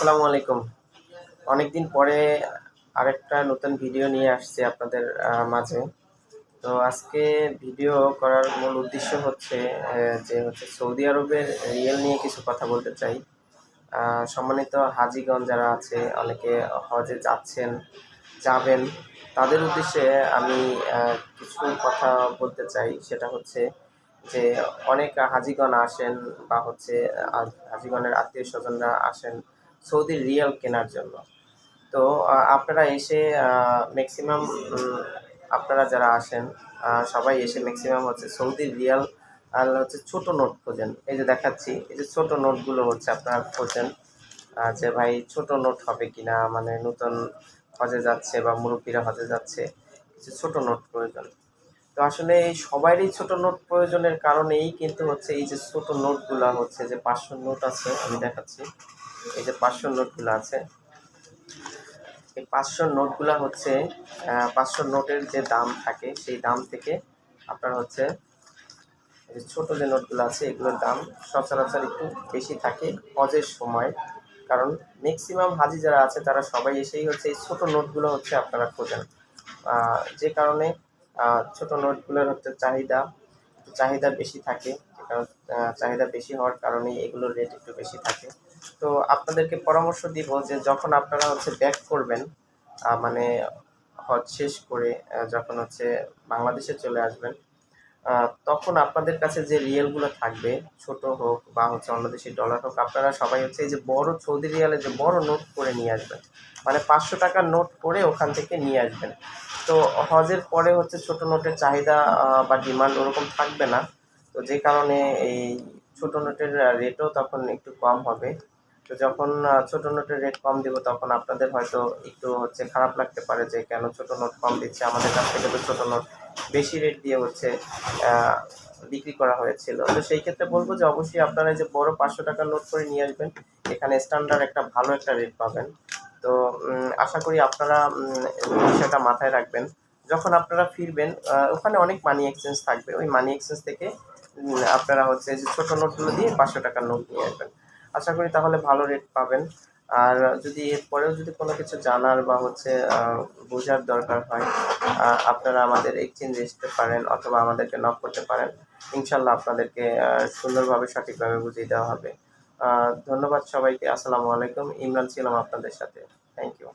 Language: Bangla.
আসসালামু আলাইকুম। অনেকদিন পরে আরেকটা নতুন ভিডিও নিয়ে আসছে আপনাদের মাঝে। তো আজকে ভিডিও করার মূল উদ্দেশ্য হচ্ছে যে হচ্ছে সৌদি আরবের রিয়েল নিয়ে কিছু কথা বলতে চাই। সম্মানিত হাজিগণ যারা আছে, অনেকে হজে যাচ্ছেন, যাবেন, তাদের উদ্দেশ্যে আমি কিছু কথা বলতে চাই। সেটা হচ্ছে যে অনেক হাজিগণ আসেন বা হচ্ছে হাজিগণের আত্মীয় স্বজনরা আসেন সৌদির রিয়াল কেনার জন্য। তো আপনারা এসে ম্যাক্সিমাম আপনারা যারা আসেন সবাই এসে ম্যাক্সিমাম হচ্ছে সৌদির রিয়াল আর হচ্ছে ছোট নোট খোঁজেন। এই যে দেখাচ্ছি, এই যে ছোট নোটগুলো হচ্ছে আপনারা খোঁজেন যে ভাই ছোট নোট হবে কিনা মানে নতুন হজে যাচ্ছে বা মুরব্বীরা হজে যাচ্ছে, কিছু ছোট নোট প্রয়োজন। তো আসলে এই সবারই ছোট নোট প্রয়োজনের কারণেই কিন্তু হচ্ছে এই যে ছোট নোটগুলো হচ্ছে যে পাঁচশো নোট আছে, আমি দেখাচ্ছি। এই যে পাঁচশো নোটগুলো আছে। এই পাঁচশো নোটগুলো হচ্ছে পাঁচশো নোটের যে দাম থাকে, সেই দাম থেকে আপনার হচ্ছে যে ছোটো যে নোটগুলো আছে, এগুলোর দাম সচরাচর একটু বেশি থাকে হজের সময়। কারণ ম্যাক্সিমাম হাজি যারা আছে, তারা সবাই এসেই হচ্ছে এই ছোটো নোটগুলো হচ্ছে আপনারা খোঁজেন। যে কারণে ছোট নোটগুলোর হচ্ছে চাহিদা চাহিদা বেশি থাকে। কারণ চাহিদা বেশি হওয়ার কারণে এগুলোর রেট একটু বেশি থাকে। তো আপনাদেরকে পরামর্শ দিব যে যখন আপনারা হচ্ছে ব্যাক করবেন মানে হজ শেষ করে যখন হচ্ছে বাংলাদেশে চলে আসবেন তখন আপনাদের কাছে যে রিয়েলগুলো থাকবে, ছোট হোক বা হচ্ছে অন্য দেশের ডলার হোক, আপনারা সবাই হচ্ছে এই যে বড় সৌদি রিয়ালে যে বড় নোট করে নিয়ে আসবেন। মানে পাঁচশো টাকার নোট করে ওখান থেকে নিয়ে আসবেন। তো হজের পরে হচ্ছে ছোট নোটের চাহিদা বা ডিমান্ড ওরকম থাকবে না। তো যে কারণে এই ছোট নোটের রেটও তখন একটু কম হবে। তো যখন ছোট নোটের রেট কম দিব, তখন আপনাদের হয়তো একটু হচ্ছে খারাপ লাগতে পারে যে, কেন ছোট নোট কম দিচ্ছে? আমাদের কাছ থেকে তো ছোট নোট বেশি রেট দিয়ে হচ্ছে বিক্রি করা হয়েছিল। তো সেই ক্ষেত্রে বলব যে, অবশ্যই আপনারা যে বড় পাঁচশো টাকার নোট করে নিয়ে আসবেন। এখানে স্ট্যান্ডার্ড একটা ভালো একটা রেট পাবেন। তো আশা করি আপনারা বিষয়টা মাথায় রাখবেন। যখন আপনারা ফিরবেন ওখানে অনেক মানি এক্সচেঞ্জ থাকবে। ওই মানি এক্সচেঞ্জ থেকে আপনারা হচ্ছে যে ছোটো নোটগুলো দিয়ে পাঁচশো টাকার নোট নিয়ে আসবেন আশা করি তাহলে ভালো রেট পাবেন। আর যদি এরপরেও যদি কোনো কিছু জানার বা হচ্ছে বোঝার দরকার হয় আপনারা আমাদের এক্সচেঞ্জে আসতে পারেন অথবা আমাদেরকে নক করতে পারেন। ইনশাল্লাহ আপনাদেরকে সুন্দরভাবে সঠিকভাবে বুঝিয়ে দেওয়া হবে। ধন্যবাদ সবাইকে। আসসালামু আলাইকুম। ইমরান ছিলাম আপনাদের সাথে। Thank you